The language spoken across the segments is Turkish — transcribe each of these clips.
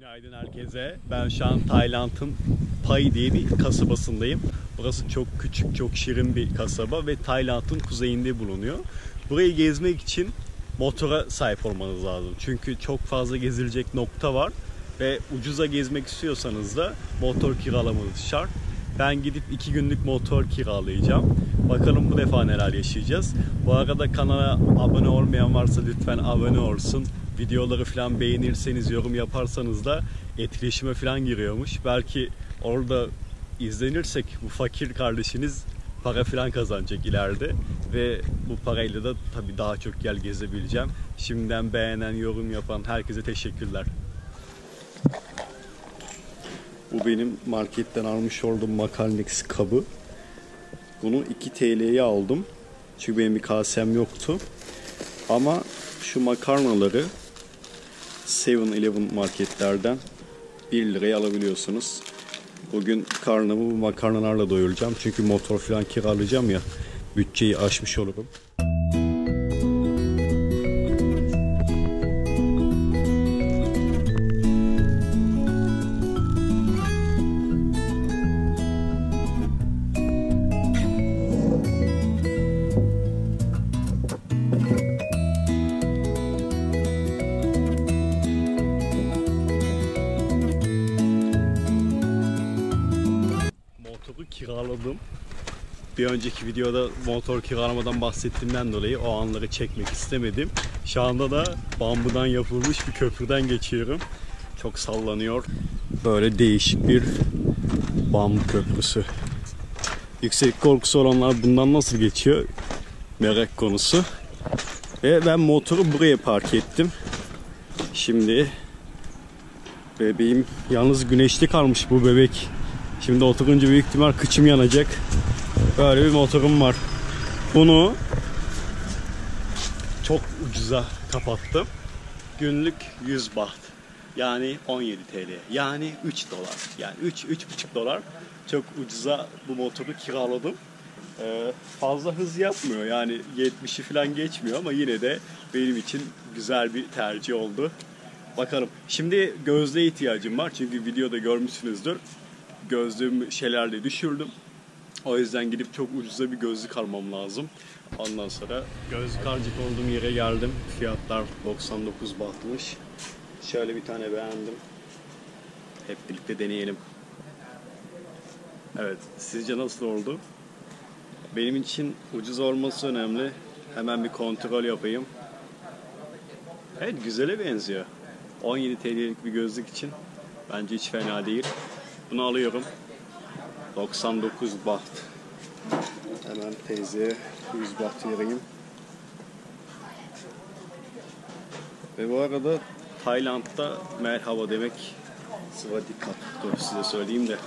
Günaydın herkese. Ben şu an Tayland'ın Pai diye bir kasabasındayım. Burası çok küçük, çok şirin bir kasaba ve Tayland'ın kuzeyinde bulunuyor. Burayı gezmek için motora sahip olmanız lazım. Çünkü çok fazla gezilecek nokta var ve ucuza gezmek istiyorsanız da motor kiralamanız şart. Ben gidip iki günlük motor kiralayacağım. Bakalım bu defa neler yaşayacağız. Bu arada kanala abone olmayan varsa lütfen abone olsun. Videoları falan beğenirseniz, yorum yaparsanız da etkileşime falan giriyormuş. Belki orada izlenirsek bu fakir kardeşiniz para falan kazanacak ileride ve bu parayla da tabii daha çok yer gezebileceğim. Şimdiden beğenen, yorum yapan herkese teşekkürler. Bu benim marketten almış olduğum Makarnex kabı. Bunu 2 TL'ye aldım. Çünkü benim bir kasem yoktu. Ama şu makarnaları 7-Eleven marketlerden 1 liraya alabiliyorsunuz. Bugün karnımı makarnalarla doyuracağım. Çünkü motor falan kiralayacağım ya. Bütçeyi aşmış olurum. Bir önceki videoda motor kiralamadan bahsettiğimden dolayı o anları çekmek istemedim. Şu anda da bambudan yapılmış bir köprüden geçiyorum. Çok sallanıyor. Böyle değişik bir bambu köprüsü. Yüksek korkusu olanlar bundan nasıl geçiyor? Merak konusu. Ve ben motoru buraya park ettim. Şimdi bebeğim yalnız güneşli kalmış bu bebek. Şimdi oturunca büyük ihtimal kıçım yanacak. Böyle bir motorum var. Bunu çok ucuza kapattım. Günlük 100 baht. Yani 17 TL. Yani 3 dolar. Yani 3 3,5 dolar. Çok ucuza bu motoru kiraladım. Ee, fazla hız yapmıyor. Yani 70'i falan geçmiyor ama yine de benim için güzel bir tercih oldu. Bakalım. Şimdi gözlüğe ihtiyacım var. Çünkü videoda görmüşsünüzdür gözlüğümü şeylerle düşürdüm. O yüzden gidip çok ucuza bir gözlük almam lazım. Ondan sonra gözlük harcık olduğum yere geldim. Fiyatlar 99 bahtmış. Şöyle bir tane beğendim. Hep birlikte deneyelim. Evet, sizce nasıl oldu? Benim için ucuz olması önemli. Hemen bir kontrol yapayım. Evet, güzele benziyor. 17 TL'lik bir gözlük için bence hiç fena değil. Bunu alıyorum. 99 baht. Hemen teyzeye 100 baht vereyim. Ve bu arada Tayland'da merhaba demek Svadikap. Dur size söyleyeyim de.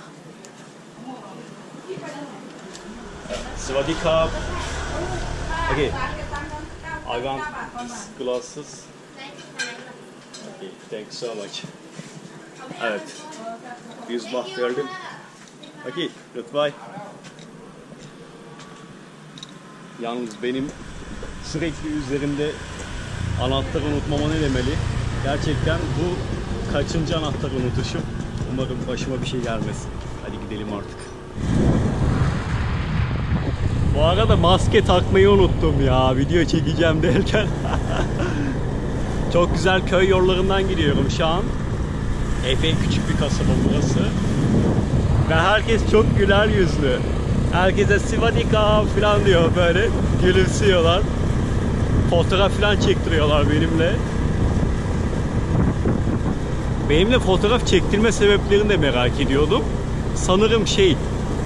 Svadikap. Okay. I want glasses. Okay, thanks so much. Evet. 100 baht verdim. Okey, goodbye. Yalnız benim sürekli üzerimde anahtarı unutmama ne demeli? Gerçekten bu kaçıncı anahtarı unutuşum? Umarım başıma bir şey gelmesin. Hadi gidelim artık. Bu arada maske takmayı unuttum ya video çekeceğim derken. Çok güzel köy yollarından gidiyorum şu an. Epey küçük bir kasaba burası. Ve herkes çok güler yüzlü. Herkese Sivadika falan diyor böyle. Gülümsüyorlar. Fotoğraf falan çektiriyorlar benimle. Benimle fotoğraf çektirme sebeplerini de merak ediyordum. Sanırım şey,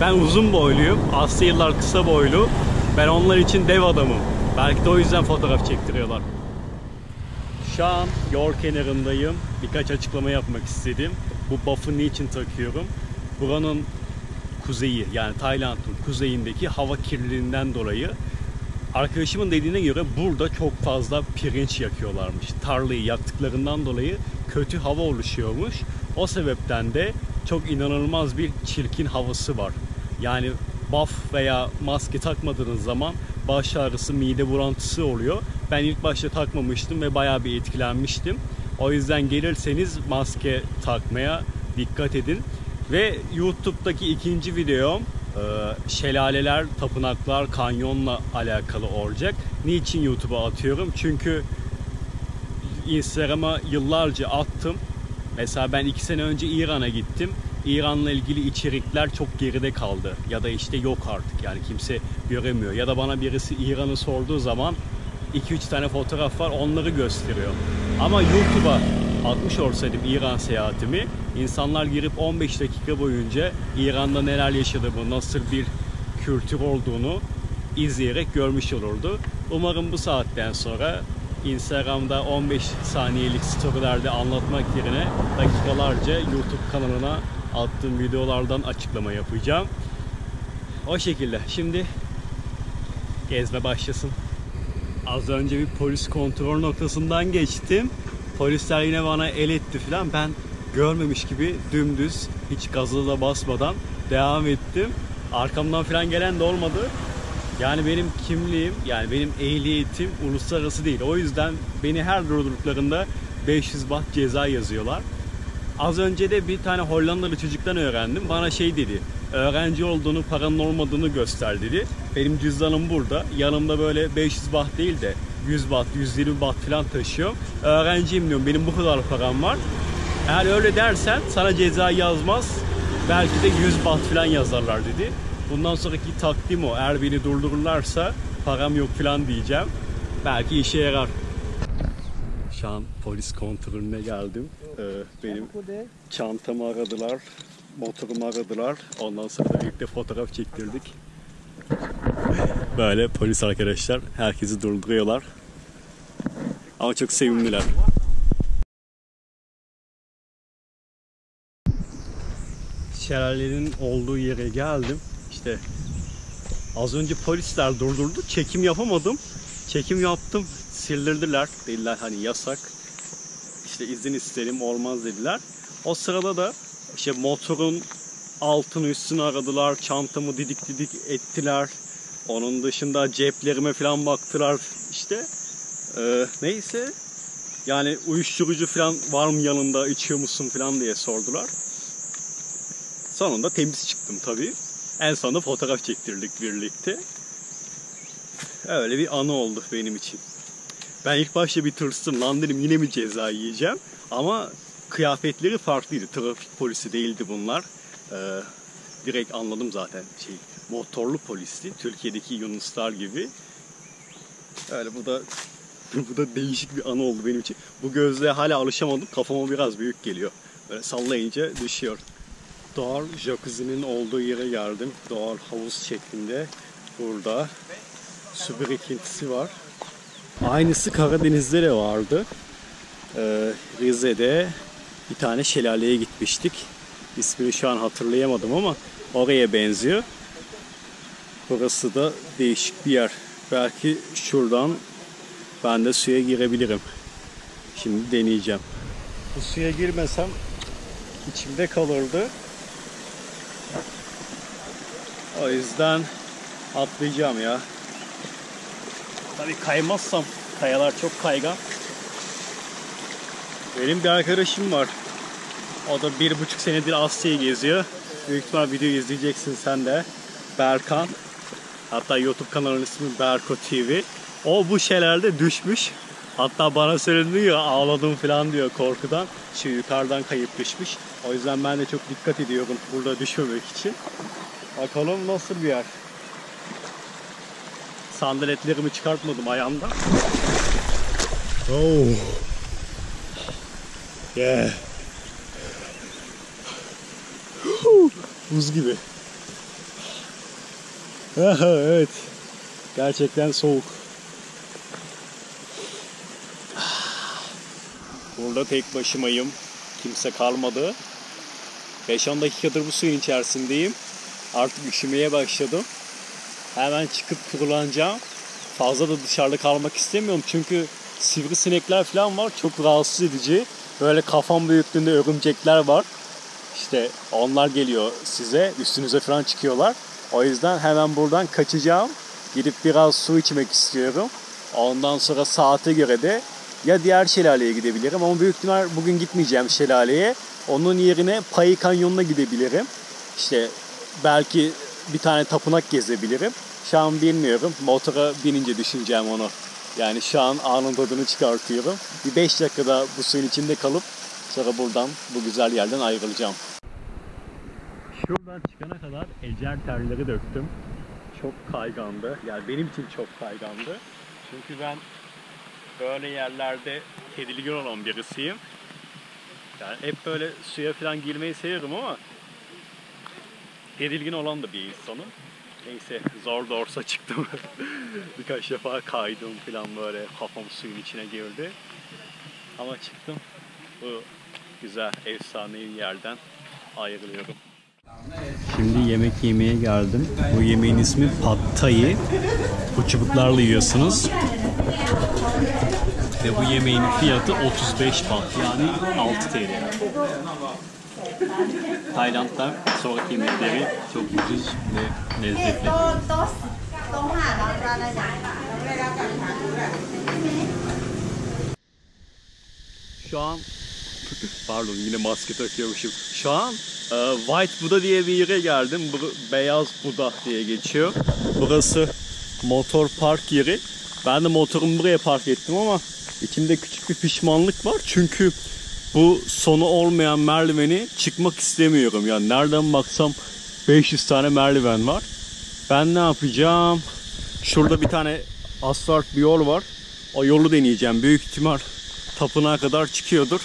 ben uzun boyluyum. Asya'lılar kısa boylu. Ben onlar için dev adamım. Belki de o yüzden fotoğraf çektiriyorlar. Şu an yol kenarındayım. Birkaç açıklama yapmak istedim. Bu buff'ı niçin takıyorum? Buranın kuzeyi yani Tayland'ın kuzeyindeki hava kirliliğinden dolayı arkadaşımın dediğine göre burada çok fazla pirinç yakıyorlarmış. Tarlayı yaktıklarından dolayı kötü hava oluşuyormuş. O sebepten de çok inanılmaz bir çirkin havası var. Yani buff veya maske takmadığınız zaman baş ağrısı, mide bulantısı oluyor. Ben ilk başta takmamıştım ve bayağı bir etkilenmiştim. O yüzden gelirseniz maske takmaya dikkat edin. Ve YouTube'daki ikinci videom e, şelaleler, tapınaklar, kanyonla alakalı olacak. Niçin YouTube'a atıyorum? Çünkü Instagram'a yıllarca attım. Mesela ben iki sene önce İran'a gittim. İran'la ilgili içerikler çok geride kaldı. Ya da işte yok artık yani kimse göremiyor. Ya da bana birisi İran'ı sorduğu zaman 2-3 tane fotoğraf var onları gösteriyor. Ama YouTube'a atmış olsaydım İran seyahatimi insanlar girip 15 dakika boyunca İran'da neler yaşadığımı, nasıl bir kültür olduğunu izleyerek görmüş olurdu. Umarım bu saatten sonra Instagram'da 15 saniyelik storylerde anlatmak yerine dakikalarca YouTube kanalına attığım videolardan açıklama yapacağım. O şekilde. Şimdi gezme başlasın. Az önce bir polis kontrol noktasından geçtim. Polisler yine bana el etti falan. Ben görmemiş gibi dümdüz hiç gazı da basmadan devam ettim. Arkamdan falan gelen de olmadı. Yani benim kimliğim, yani benim ehliyetim uluslararası değil. O yüzden beni her durdurduklarında 500 baht ceza yazıyorlar. Az önce de bir tane Hollandalı çocuktan öğrendim. Bana şey dedi, öğrenci olduğunu, paranın olmadığını göster dedi. Benim cüzdanım burada. Yanımda böyle 500 baht değil de 100 baht, 120 baht falan taşıyorum. Öğrenciyim diyorum, benim bu kadar param var. Eğer öyle dersen sana ceza yazmaz. Belki de 100 baht falan yazarlar dedi. Bundan sonraki takdim o. Eğer beni durdururlarsa param yok falan diyeceğim. Belki işe yarar. Şu an polis kontrolüne geldim. Ee, benim çantamı aradılar, motorumu aradılar. Ondan sonra da birlikte fotoğraf çektirdik. Böyle polis arkadaşlar herkesi durduruyorlar. Ama çok sevimliler. Şelalenin olduğu yere geldim. İşte az önce polisler durdurdu. Çekim yapamadım. Çekim yaptım. Sildirdiler. Dediler hani yasak. İşte izin isterim olmaz dediler. O sırada da işte motorun altını üstünü aradılar. Çantamı didik didik ettiler. Onun dışında ceplerime falan baktılar. İşte ee, neyse yani uyuşturucu falan var mı yanında içiyor musun falan diye sordular. Sonunda temiz çıktım tabii. En sonunda fotoğraf çektirdik birlikte. Öyle bir anı oldu benim için. Ben ilk başta bir tırstım. Lan dedim yine mi ceza yiyeceğim? Ama kıyafetleri farklıydı. Trafik polisi değildi bunlar. Ee, direkt anladım zaten. Şey, motorlu polisti. Türkiye'deki Yunuslar gibi. Öyle bu da bu da değişik bir anı oldu benim için. Bu gözlüğe hala alışamadım. Kafama biraz büyük geliyor. Böyle sallayınca düşüyor. Doğal jacuzzi'nin olduğu yere geldim. Doğal havuz şeklinde. Burada su birikintisi var. Aynısı Karadeniz'de de vardı. Ee, Rize'de bir tane şelaleye gitmiştik. İsmini şu an hatırlayamadım ama oraya benziyor. Burası da değişik bir yer. Belki şuradan ben de suya girebilirim. Şimdi deneyeceğim. Bu suya girmesem içimde kalırdı. O yüzden atlayacağım ya. Tabii kaymazsam kayalar çok kaygan. Benim bir arkadaşım var. O da bir buçuk senedir Asya'yı geziyor. Büyük ihtimal video izleyeceksin sen de. Berkan. Hatta YouTube kanalının ismi Berko TV. O bu şeylerde düşmüş. Hatta bana söyledi ya ağladım falan diyor korkudan. Şu yukarıdan kayıp düşmüş. O yüzden ben de çok dikkat ediyorum burada düşmemek için. Bakalım nasıl bir yer. Sandaletlerimi çıkartmadım ayağımda. Oh. Yeah. Buz gibi. Evet. Gerçekten soğuk. Burada tek başımayım. Kimse kalmadı. 5-10 dakikadır bu suyun içerisindeyim. Artık üşümeye başladım. Hemen çıkıp kurulanacağım. Fazla da dışarıda kalmak istemiyorum. Çünkü sivrisinekler falan var. Çok rahatsız edici. Böyle kafam büyüklüğünde örümcekler var. İşte onlar geliyor size. Üstünüze falan çıkıyorlar. O yüzden hemen buradan kaçacağım. Gidip biraz su içmek istiyorum. Ondan sonra saate göre de ya diğer şelaleye gidebilirim ama büyük ihtimal bugün gitmeyeceğim şelaleye. Onun yerine Payı Kanyonu'na gidebilirim. İşte belki bir tane tapınak gezebilirim. Şu an bilmiyorum. Motora binince düşüneceğim onu. Yani şu an anın tadını çıkartıyorum. Bir 5 dakikada bu suyun içinde kalıp sonra buradan bu güzel yerden ayrılacağım. Şuradan çıkana kadar ecel terleri döktüm. Çok kaygandı. Yani benim için çok kaygandı. Çünkü ben böyle yerlerde tedirgin olan birisiyim. Yani hep böyle suya falan girmeyi seviyorum ama tedirgin olan da bir insanım. Neyse zor da olsa çıktım. Birkaç defa kaydım falan böyle kafam suyun içine girdi. Ama çıktım. Bu güzel efsanevi yerden ayrılıyorum. Şimdi yemek yemeye geldim. Bu yemeğin ismi Thai. Bu çubuklarla yiyorsunuz. Ve bu yemeğin fiyatı 35 baht yani 6 TL. Tayland'da sokak yemekleri çok ucuz ve lezzetli. Şu an pardon yine maske takıyormuşum. Şu an e, White Buddha diye bir yere geldim. Bu Beyaz Buddha diye geçiyor. Burası motor park yeri. Ben de motorumu buraya park ettim ama içimde küçük bir pişmanlık var. Çünkü bu sonu olmayan merdiveni çıkmak istemiyorum. Yani nereden baksam 500 tane merdiven var. Ben ne yapacağım? Şurada bir tane asfalt bir yol var. O yolu deneyeceğim. Büyük ihtimal tapınağa kadar çıkıyordur.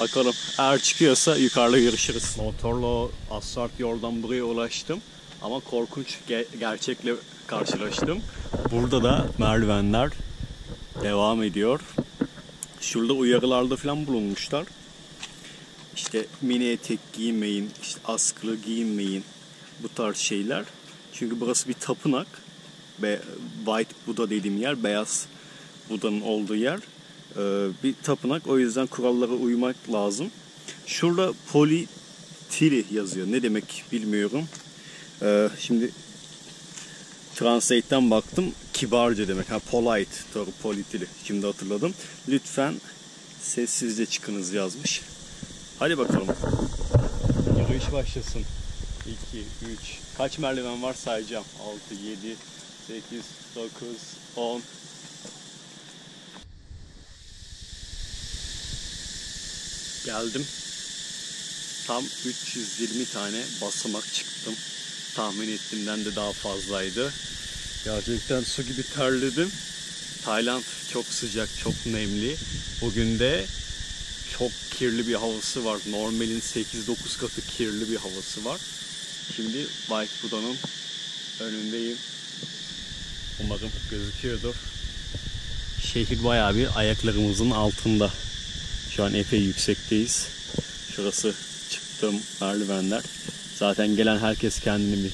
Bakalım eğer çıkıyorsa yukarıda görüşürüz. Motorla asfalt yoldan buraya ulaştım. Ama korkunç ge- gerçekle karşılaştım. Burada da merdivenler devam ediyor. Şurada uyarılarda falan bulunmuşlar. İşte mini etek giymeyin, işte askılı giyinmeyin bu tarz şeyler. Çünkü burası bir tapınak. Be White Buddha dediğim yer, beyaz Buda'nın olduğu yer. Ee, bir tapınak. O yüzden kurallara uymak lazım. Şurada politili yazıyor. Ne demek bilmiyorum. Ee, şimdi Translate'ten baktım. Kibarca demek. Ha polite. Doğru politili. Şimdi hatırladım. Lütfen sessizce çıkınız yazmış. Hadi bakalım. Yürüyüş başlasın. 2, 3. Kaç merdiven var sayacağım. 6, 7, 8, 9, 10. Geldim. Tam 320 tane basamak çıktım. Tahmin ettiğimden de daha fazlaydı. Gerçekten su gibi terledim. Tayland çok sıcak, çok nemli. Bugün de çok kirli bir havası var. Normalin 8-9 katı kirli bir havası var. Şimdi White Buda'nın önündeyim. Umarım gözüküyordur. Şehir bayağı bir ayaklarımızın altında. Şu an epey yüksekteyiz. Şurası çıktığım merdivenler. Zaten gelen herkes kendini bir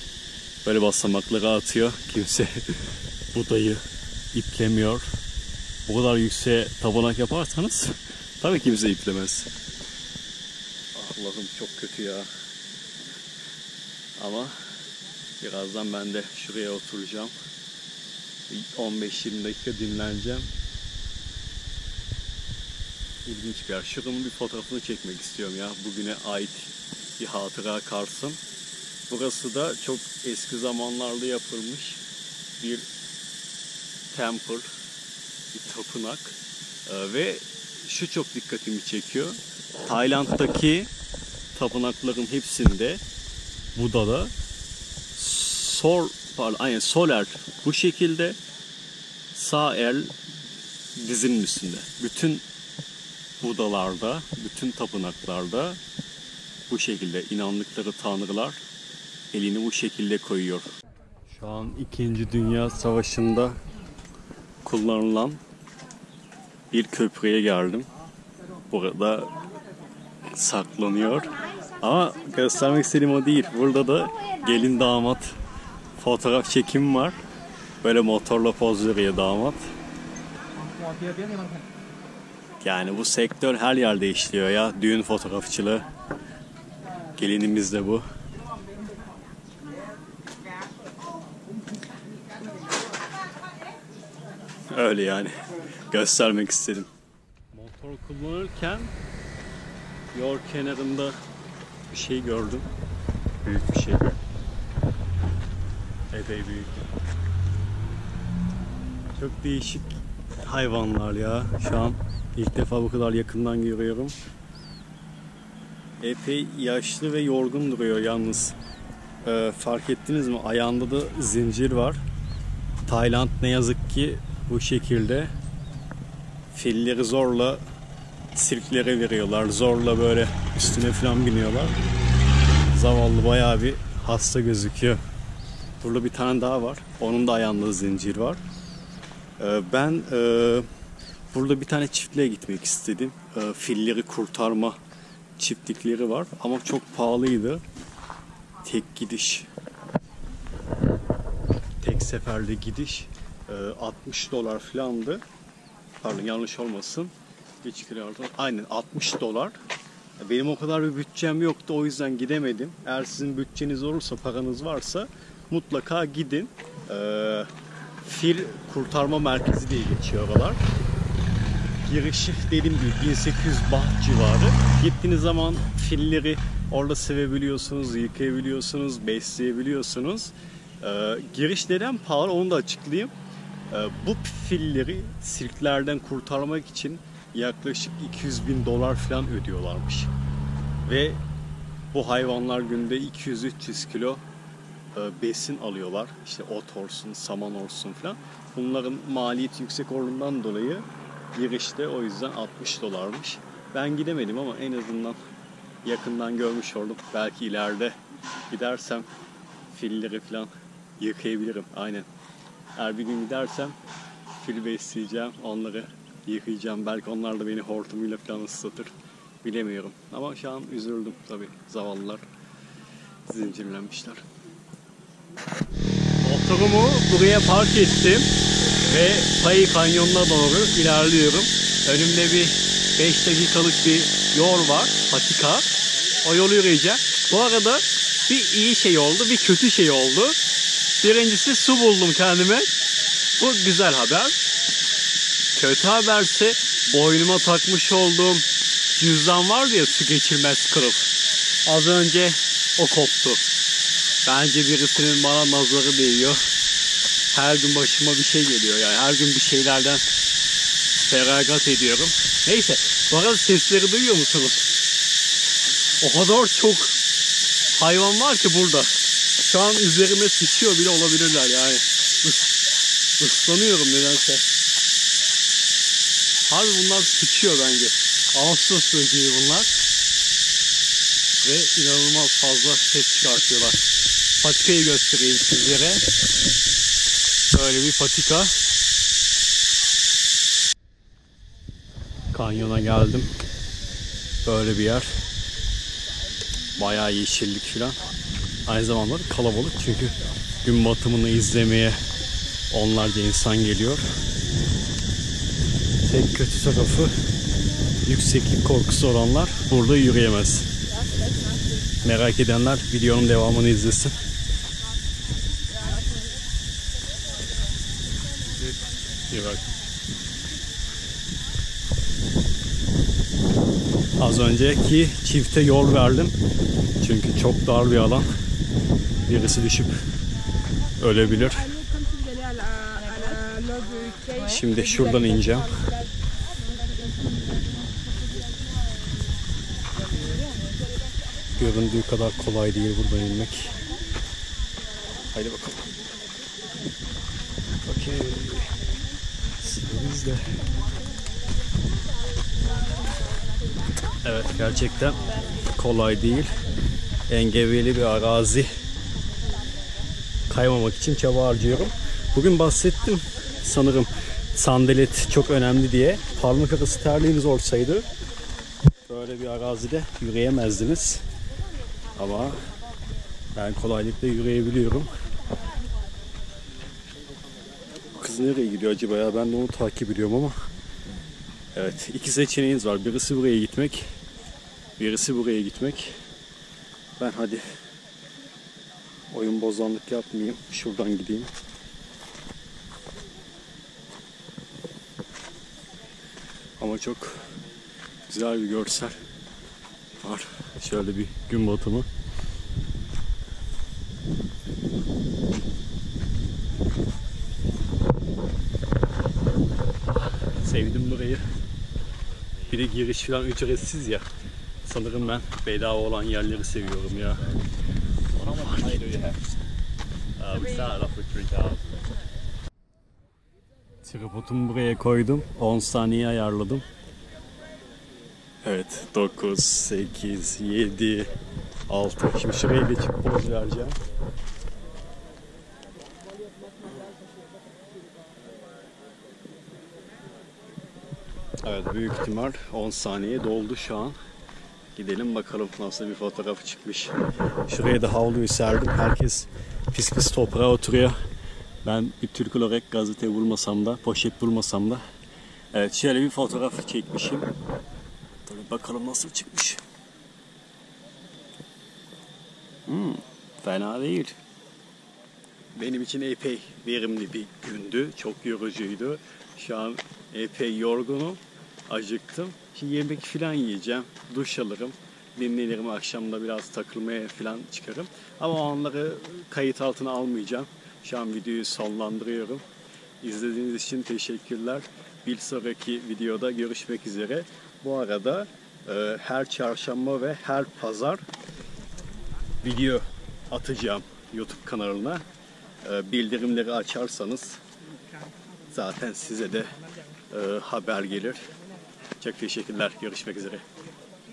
böyle basamaklara atıyor. Kimse budayı iplemiyor. Bu kadar yükseğe tabanak yaparsanız tabii kimse iplemez. Allah'ım çok kötü ya. Ama birazdan ben de şuraya oturacağım. 15-20 dakika dinleneceğim. İlginç bir yer. Şuranın bir fotoğrafını çekmek istiyorum ya. Bugüne ait bir hatıra kalsın. Burası da çok eski zamanlarda yapılmış bir temple, bir tapınak. Ee, ve şu çok dikkatimi çekiyor. Tayland'daki tapınakların hepsinde Buda'da sol pardon, aynen sol el bu şekilde sağ el dizinin üstünde. Bütün Budalarda, bütün tapınaklarda bu şekilde inandıkları tanrılar elini bu şekilde koyuyor. Şu an 2. Dünya Savaşı'nda kullanılan bir köprüye geldim. Burada saklanıyor. Ama göstermek istediğim o değil. Burada da gelin damat fotoğraf çekimi var. Böyle motorla poz veriyor damat. Yani bu sektör her yerde işliyor ya. Düğün fotoğrafçılığı. Gelinimiz de bu. Öyle yani. Göstermek istedim. Motor kullanırken yol kenarında bir şey gördüm. Büyük bir şey. Epey büyük. Çok değişik hayvanlar ya. Şu an ilk defa bu kadar yakından görüyorum. Epey yaşlı ve yorgun duruyor yalnız. Ee, fark ettiniz mi? Ayağında da zincir var. Tayland ne yazık ki bu şekilde filleri zorla sirklere veriyorlar. Zorla böyle üstüne falan biniyorlar. Zavallı bayağı bir hasta gözüküyor. Burada bir tane daha var. Onun da ayağında zincir var. Ee, ben e, burada bir tane çiftliğe gitmek istedim. Ee, filleri kurtarma çiftlikleri var ama çok pahalıydı. Tek gidiş. Tek seferde gidiş e, 60 dolar falandı. Pardon yanlış olmasın. Geç kiralardan. Aynen 60 dolar. Benim o kadar bir bütçem yoktu o yüzden gidemedim. Eğer sizin bütçeniz olursa, paranız varsa mutlaka gidin. Ee, fil kurtarma merkezi diye geçiyor oralar. Girişi dediğim gibi 1800 baht civarı. Gittiğiniz zaman filleri orada sevebiliyorsunuz, yıkayabiliyorsunuz, besleyebiliyorsunuz. Ee, giriş neden pahalı onu da açıklayayım. Ee, bu filleri sirklerden kurtarmak için yaklaşık 200 bin dolar falan ödüyorlarmış. Ve bu hayvanlar günde 200-300 kilo e, besin alıyorlar. İşte ot olsun, saman olsun falan. Bunların maliyeti yüksek olduğundan dolayı girişte o yüzden 60 dolarmış. Ben gidemedim ama en azından yakından görmüş oldum. Belki ileride gidersem filleri falan yıkayabilirim. Aynen. Eğer bir gün gidersem fil besleyeceğim, onları yıkayacağım. Belki onlar da beni hortumuyla falan ıslatır. Bilemiyorum. Ama şu an üzüldüm tabii. Zavallılar zincirlenmişler. Motorumu buraya park ettim ve Payı Kanyonu'na doğru ilerliyorum. Önümde bir 5 dakikalık bir yol var, patika. O yolu yürüyeceğim. Bu arada bir iyi şey oldu, bir kötü şey oldu. Birincisi su buldum kendime. Bu güzel haber. Kötü haberse boynuma takmış olduğum cüzdan var ya su geçirmez kılıf. Az önce o koptu. Bence birisinin bana nazarı değiyor. Her gün başıma bir şey geliyor yani. Her gün bir şeylerden feragat ediyorum. Neyse. Bu arada sesleri duyuyor musunuz? O kadar çok hayvan var ki burada. Şu an üzerime sıçıyor bile olabilirler yani. Is- ıslanıyorum nedense. Harbi bunlar sıçıyor bence. Ağustos böceği bunlar. Ve inanılmaz fazla ses çıkartıyorlar. Patikayı göstereyim sizlere. Böyle bir patika. Kanyona geldim. Böyle bir yer. Bayağı yeşillik filan. Aynı zamanda da kalabalık çünkü gün batımını izlemeye onlarca insan geliyor. Tek kötü tarafı yükseklik korkusu olanlar burada yürüyemez. Merak edenler videonun devamını izlesin. İyi bak. Az önceki çifte yol verdim. Çünkü çok dar bir alan. Birisi düşüp ölebilir. Şimdi şuradan ineceğim. Göründüğü kadar kolay değil buradan inmek. Haydi bakalım. Okey. Sıra bizde. Evet gerçekten kolay değil. Engebeli bir arazi. Kaymamak için çaba harcıyorum. Bugün bahsettim sanırım sandalet çok önemli diye. Parmak arası terliğiniz olsaydı böyle bir arazide yürüyemezdiniz. Ama ben kolaylıkla yürüyebiliyorum. Kız nereye gidiyor acaba ya? Ben de onu takip ediyorum ama. Evet, iki seçeneğiniz var. Birisi buraya gitmek, birisi buraya gitmek. Ben hadi oyun bozanlık yapmayayım. Şuradan gideyim. Ama çok Güzel bir görsel var. Şöyle bir gün batımı. Sevdim burayı. Bir de giriş falan ücretsiz ya. Sanırım ben bedava olan yerleri seviyorum ya. How much money do you have? We started off with 3,000. Tripodumu buraya koydum. 10 saniye ayarladım. Evet 9, 8, 7, 6. Şimdi şuraya geçip poz vereceğim. Evet büyük ihtimal 10 saniye doldu şu an. Gidelim bakalım nasıl bir fotoğrafı çıkmış. Şuraya da havluyu serdim. Herkes pis pis toprağa oturuyor. Ben bir Türk olarak gazete bulmasam da, poşet bulmasam da Evet şöyle bir fotoğraf çekmişim. Dur bakalım nasıl çıkmış. Hmm, fena değil. Benim için epey verimli bir gündü. Çok yorucuydu. Şu an epey yorgunum. Acıktım. Şimdi yemek falan yiyeceğim. Duş alırım. Dinlenirim. Akşamda biraz takılmaya falan çıkarım. Ama onları kayıt altına almayacağım. Şu an videoyu sonlandırıyorum. İzlediğiniz için teşekkürler. Bir sonraki videoda görüşmek üzere. Bu arada e, her çarşamba ve her pazar video atacağım YouTube kanalına. E, bildirimleri açarsanız zaten size de e, haber gelir. Çok teşekkürler. Görüşmek üzere.